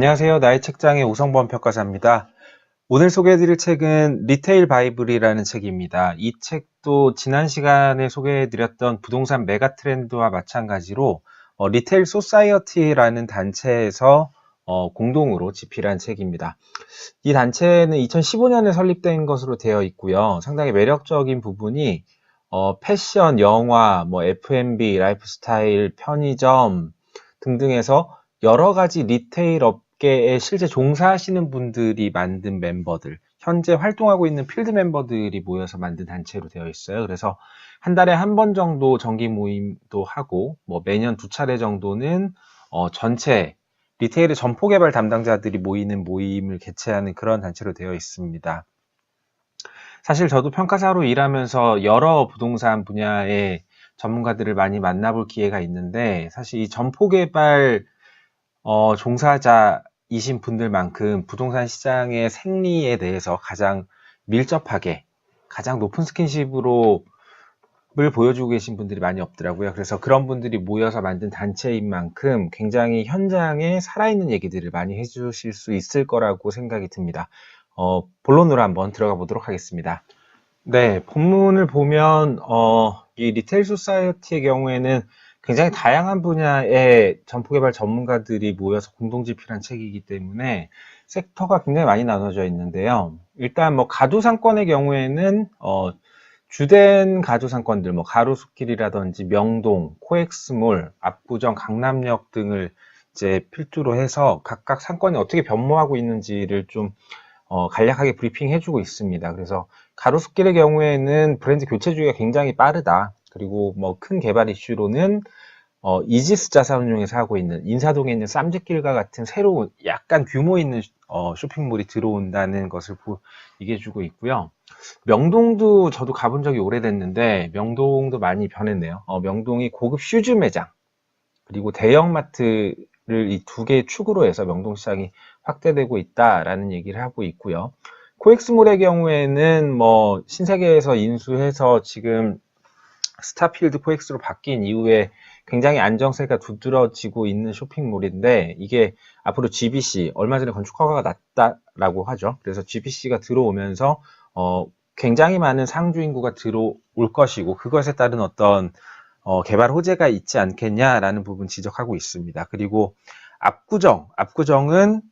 안녕하세요. 나의 책장의 우성범 평가사입니다. 오늘 소개해드릴 책은 리테일 바이블이라는 책입니다. 이 책도 지난 시간에 소개해드렸던 부동산 메가 트렌드와 마찬가지로 어, 리테일 소사이어티라는 단체에서 어, 공동으로 집필한 책입니다. 이 단체는 2015년에 설립된 것으로 되어 있고요. 상당히 매력적인 부분이 어, 패션, 영화, 뭐 F&B, 라이프스타일, 편의점 등등에서 여러 가지 리테일 업 계에 실제 종사하시는 분들이 만든 멤버들, 현재 활동하고 있는 필드 멤버들이 모여서 만든 단체로 되어 있어요. 그래서 한 달에 한 번 정도 정기 모임도 하고, 뭐 매년 두 차례 정도는 어, 전체 리테일의 점포 개발 담당자들이 모이는 모임을 개최하는 그런 단체로 되어 있습니다. 사실 저도 평가사로 일하면서 여러 부동산 분야의 전문가들을 많이 만나볼 기회가 있는데 사실 이 점포 개발 어, 종사자 이신 분들만큼 부동산 시장의 생리에 대해서 가장 밀접하게 가장 높은 스킨십으로 을 보여주고 계신 분들이 많이 없더라고요. 그래서 그런 분들이 모여서 만든 단체인 만큼 굉장히 현장에 살아있는 얘기들을 많이 해주실 수 있을 거라고 생각이 듭니다. 어, 본론으로 한번 들어가 보도록 하겠습니다. 네, 본문을 보면 어, 이 리테일 소사이어티의 경우에는 굉장히 다양한 분야의 점포 개발 전문가들이 모여서 공동 집필한 책이기 때문에 섹터가 굉장히 많이 나눠져 있는데요. 일단 뭐 가두 상권의 경우에는 어, 주된 가두 상권들, 뭐 가로수길이라든지 명동, 코엑스몰, 압구정, 강남역 등을 이제 필두로 해서 각각 상권이 어떻게 변모하고 있는지를 좀 어, 간략하게 브리핑 해주고 있습니다. 그래서 가로수길의 경우에는 브랜드 교체 주기가 굉장히 빠르다. 그리고 뭐 큰 개발 이슈로는 어, 이지스 자산운용에서 하고 있는 인사동에 있는 쌈짓길과 같은 새로운 약간 규모 있는 어, 쇼핑몰이 들어온다는 것을 보, 얘기해주고 있고요. 명동도 저도 가본 적이 오래됐는데 명동도 많이 변했네요. 어, 명동이 고급 슈즈 매장 그리고 대형마트를 이 두 개의 축으로 해서 명동 시장이 확대되고 있다라는 얘기를 하고 있고요. 코엑스몰의 경우에는 뭐 신세계에서 인수해서 지금 스타필드 코엑스로 바뀐 이후에 굉장히 안정세가 두드러지고 있는 쇼핑몰인데 이게 앞으로 GBC 얼마 전에 건축 허가가 났다라고 하죠. 그래서 GBC가 들어오면서 어 굉장히 많은 상주 인구가 들어올 것이고 그것에 따른 어떤 어 개발 호재가 있지 않겠냐라는 부분 지적하고 있습니다. 그리고 압구정, 압구정은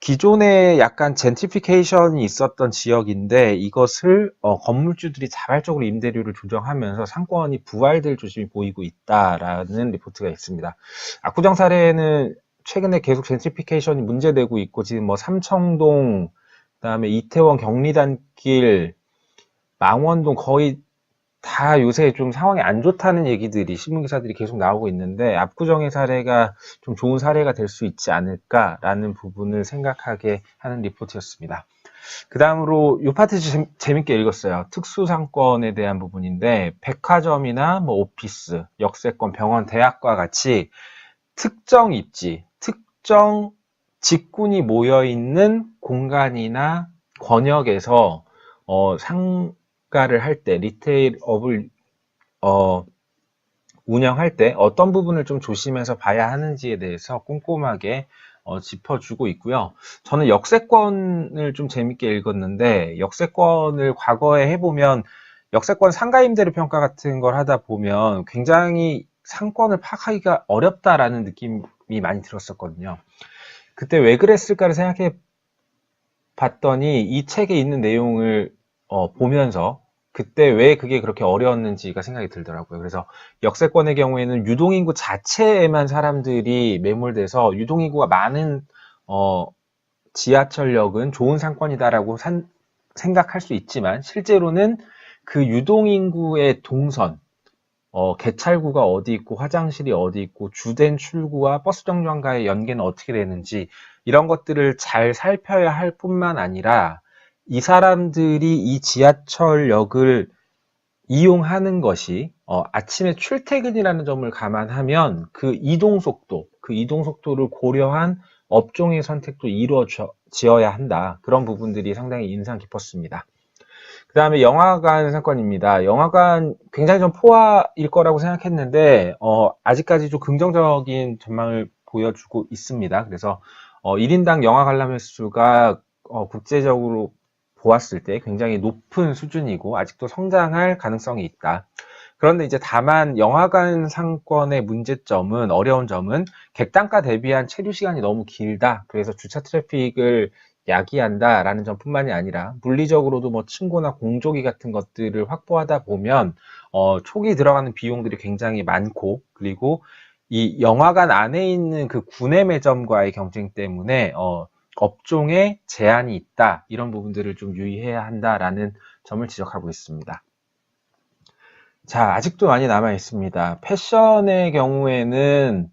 기존에 약간 젠티피케이션이 있었던 지역인데 이것을 어, 건물주들이 자발적으로 임대료를 조정하면서 상권이 부활될 조짐이 보이고 있다라는 리포트가 있습니다. 압구정 사례는 최근에 계속 젠티피케이션이 문제되고 있고 지금 뭐 삼청동 그다음에 이태원 경리단길 망원동 거의 다 요새 좀 상황이 안 좋다는 얘기들이 신문 기사들이 계속 나오고 있는데 압구정의 사례가 좀 좋은 사례가 될 수 있지 않을까라는 부분을 생각하게 하는 리포트였습니다. 그 다음으로 이 파트 재밌게 읽었어요. 특수상권에 대한 부분인데 백화점이나 뭐 오피스, 역세권, 병원, 대학과 같이 특정 입지, 특정 직군이 모여 있는 공간이나 권역에서 어, 상 평가를 할 때, 리테일 업을 어, 운영할 때 어떤 부분을 좀 조심해서 봐야 하는지에 대해서 꼼꼼하게 어, 짚어주고 있고요. 저는 역세권을 좀 재밌게 읽었는데 역세권을 과거에 해보면 역세권 상가임대료 평가 같은 걸 하다 보면 굉장히 상권을 파악하기가 어렵다라는 느낌이 많이 들었었거든요. 그때 왜 그랬을까를 생각해 봤더니 이 책에 있는 내용을 어, 보면서 그때 왜 그게 그렇게 어려웠는지가 생각이 들더라고요. 그래서 역세권의 경우에는 유동인구 자체에만 사람들이 매몰돼서 유동인구가 많은 어, 지하철역은 좋은 상권이다라고 산, 생각할 수 있지만 실제로는 그 유동인구의 동선, 어, 개찰구가 어디 있고 화장실이 어디 있고 주된 출구와 버스 정류장과의 연계는 어떻게 되는지 이런 것들을 잘 살펴야 할 뿐만 아니라 이 사람들이 이 지하철역을 이용하는 것이 어, 아침에 출퇴근이라는 점을 감안하면 그 이동 속도, 그 이동 속도를 고려한 업종의 선택도 이루어져야 한다. 그런 부분들이 상당히 인상 깊었습니다. 그 다음에 영화관 사건입니다. 영화관 굉장히 좀 포화일 거라고 생각했는데 어, 아직까지 좀 긍정적인 전망을 보여주고 있습니다. 그래서 어, 1인당 영화 관람 횟수가 어, 국제적으로 보았을 때 굉장히 높은 수준이고 아직도 성장할 가능성이 있다. 그런데 이제 다만 영화관 상권의 문제점은 어려운 점은 객단가 대비한 체류 시간이 너무 길다. 그래서 주차 트래픽을 야기한다라는 점뿐만이 아니라 물리적으로도 뭐 층고나 공조기 같은 것들을 확보하다 보면 어, 초기 들어가는 비용들이 굉장히 많고 그리고 이 영화관 안에 있는 그 구내 매점과의 경쟁 때문에 어, 업종에 제한이 있다 이런 부분들을 좀 유의해야 한다라는 점을 지적하고 있습니다. 자 아직도 많이 남아 있습니다. 패션의 경우에는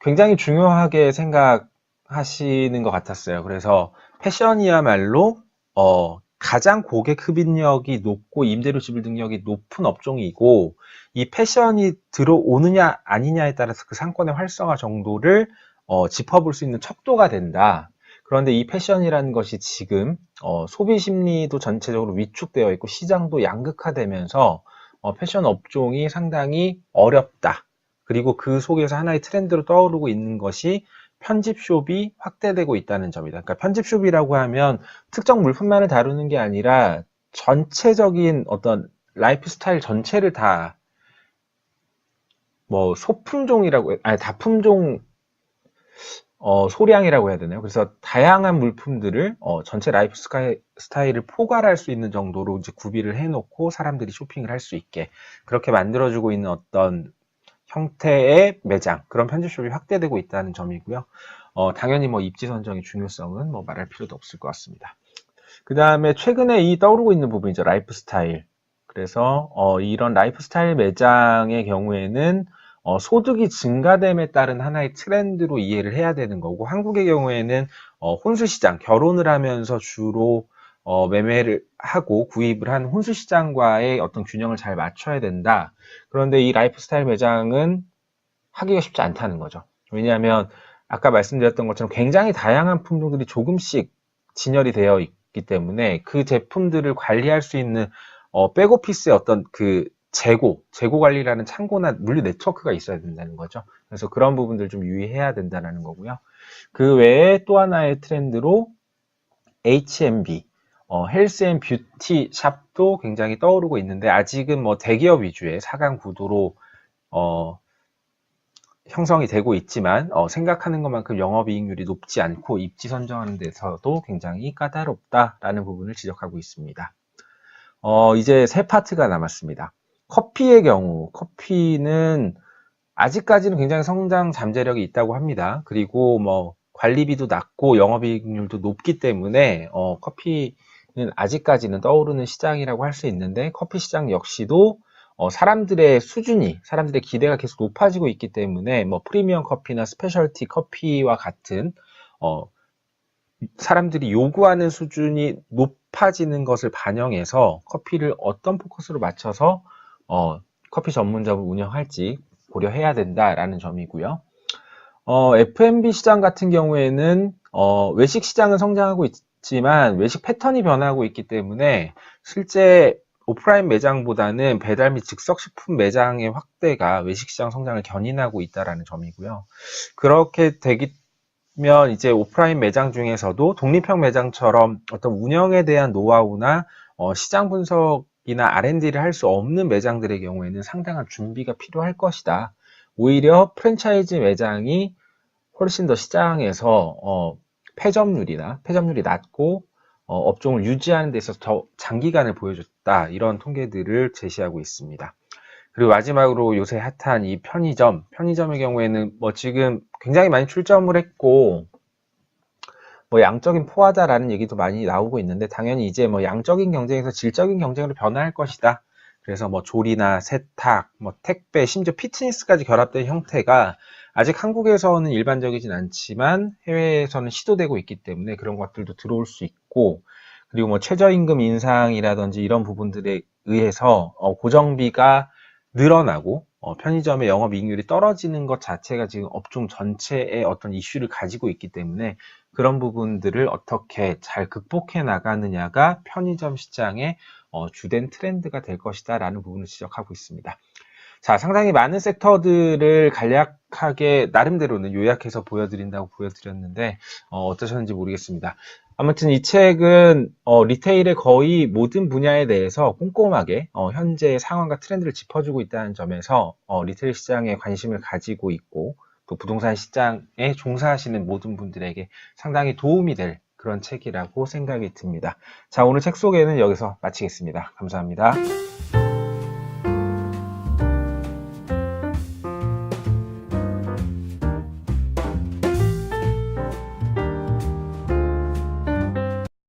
굉장히 중요하게 생각하시는 것 같았어요. 그래서 패션이야말로 어, 가장 고객 흡인력이 높고 임대료 지불 능력이 높은 업종이고 이 패션이 들어오느냐 아니냐에 따라서 그 상권의 활성화 정도를 어, 짚어볼 수 있는 척도가 된다. 그런데 이 패션이라는 것이 지금 어, 소비 심리도 전체적으로 위축되어 있고 시장도 양극화되면서 어, 패션 업종이 상당히 어렵다. 그리고 그 속에서 하나의 트렌드로 떠오르고 있는 것이 편집숍이 확대되고 있다는 점이다. 그러니까 편집숍이라고 하면 특정 물품만을 다루는 게 아니라 전체적인 어떤 라이프 스타일 전체를 다 뭐 소품종이라고 아니 다품종 어, 소량이라고 해야 되나요? 그래서 다양한 물품들을 어, 전체 라이프 스타일, 스타일을 포괄할 수 있는 정도로 이제 구비를 해놓고 사람들이 쇼핑을 할 수 있게 그렇게 만들어주고 있는 어떤 형태의 매장 그런 편집숍이 확대되고 있다는 점이고요. 어, 당연히 뭐 입지 선정의 중요성은 뭐 말할 필요도 없을 것 같습니다. 그 다음에 최근에 이 떠오르고 있는 부분이죠. 라이프 스타일. 그래서 어, 이런 라이프 스타일 매장의 경우에는 어, 소득이 증가됨에 따른 하나의 트렌드로 이해를 해야 되는 거고 한국의 경우에는 어, 혼수 시장 결혼을 하면서 주로 어, 매매를 하고 구입을 한 혼수 시장과의 어떤 균형을 잘 맞춰야 된다. 그런데 이 라이프스타일 매장은 하기가 쉽지 않다는 거죠. 왜냐하면 아까 말씀드렸던 것처럼 굉장히 다양한 품종들이 조금씩 진열이 되어 있기 때문에 그 제품들을 관리할 수 있는 어, 백오피스의 어떤 그 재고, 재고 관리라는 창고나 물류 네트워크가 있어야 된다는 거죠. 그래서 그런 부분들 좀 유의해야 된다는 거고요. 그 외에 또 하나의 트렌드로 H&B, 어, 헬스 앤 뷰티 샵도 굉장히 떠오르고 있는데 아직은 뭐 대기업 위주의 사강 구도로 어, 형성이 되고 있지만 어, 생각하는 것만큼 영업이익률이 높지 않고 입지 선정하는 데서도 굉장히 까다롭다라는 부분을 지적하고 있습니다. 어, 이제 세 파트가 남았습니다. 커피의 경우 커피는 아직까지는 굉장히 성장 잠재력이 있다고 합니다. 그리고 뭐 관리비도 낮고 영업이익률도 높기 때문에 어, 커피 아직까지는 떠오르는 시장이라고 할 수 있는데 커피 시장 역시도 어, 사람들의 수준이 사람들의 기대가 계속 높아지고 있기 때문에 뭐 프리미엄 커피나 스페셜티 커피와 같은 어, 사람들이 요구하는 수준이 높아지는 것을 반영해서 커피를 어떤 포커스로 맞춰서 어, 커피 전문점을 운영할지 고려해야 된다라는 점이고요. 어, F&B 시장 같은 경우에는 어, 외식 시장은 성장하고 있, 있지만 외식 패턴이 변하고 있기 때문에 실제 오프라인 매장보다는 배달 및 즉석식품 매장의 확대가 외식시장 성장을 견인하고 있다는 점이고요. 그렇게 되면 이제 오프라인 매장 중에서도 독립형 매장처럼 어떤 운영에 대한 노하우나 어, 시장 분석 이나 R&D를 할 수 없는 매장들의 경우에는 상당한 준비가 필요할 것이다. 오히려 프랜차이즈 매장이 훨씬 더 시장에서 어, 폐점률이나 폐점률이 낮고 어, 업종을 유지하는 데 있어서 더 장기간을 보여줬다. 이런 통계들을 제시하고 있습니다. 그리고 마지막으로 요새 핫한 이 편의점. 편의점의 경우에는 뭐 지금 굉장히 많이 출점을 했고, 뭐 양적인 포화다라는 얘기도 많이 나오고 있는데, 당연히 이제 뭐 양적인 경쟁에서 질적인 경쟁으로 변화할 것이다. 그래서 뭐 조리나 세탁, 뭐 택배, 심지어 피트니스까지 결합된 형태가 아직 한국에서는 일반적이진 않지만 해외에서는 시도되고 있기 때문에 그런 것들도 들어올 수 있고 그리고 뭐 최저임금 인상이라든지 이런 부분들에 의해서 어, 고정비가 늘어나고 어, 편의점의 영업 이익률이 떨어지는 것 자체가 지금 업종 전체의 어떤 이슈를 가지고 있기 때문에 그런 부분들을 어떻게 잘 극복해 나가느냐가 편의점 시장의 어, 주된 트렌드가 될 것이다 라는 부분을 지적하고 있습니다. 자, 상당히 많은 섹터들을 간략하게 나름대로는 요약해서 보여드린다고 보여드렸는데 어, 어떠셨는지 모르겠습니다. 아무튼 이 책은 어, 리테일의 거의 모든 분야에 대해서 꼼꼼하게 어, 현재 상황과 트렌드를 짚어주고 있다는 점에서 어, 리테일 시장에 관심을 가지고 있고 또 부동산 시장에 종사하시는 모든 분들에게 상당히 도움이 될 그런 책이라고 생각이 듭니다. 자, 오늘 책 소개는 여기서 마치겠습니다. 감사합니다.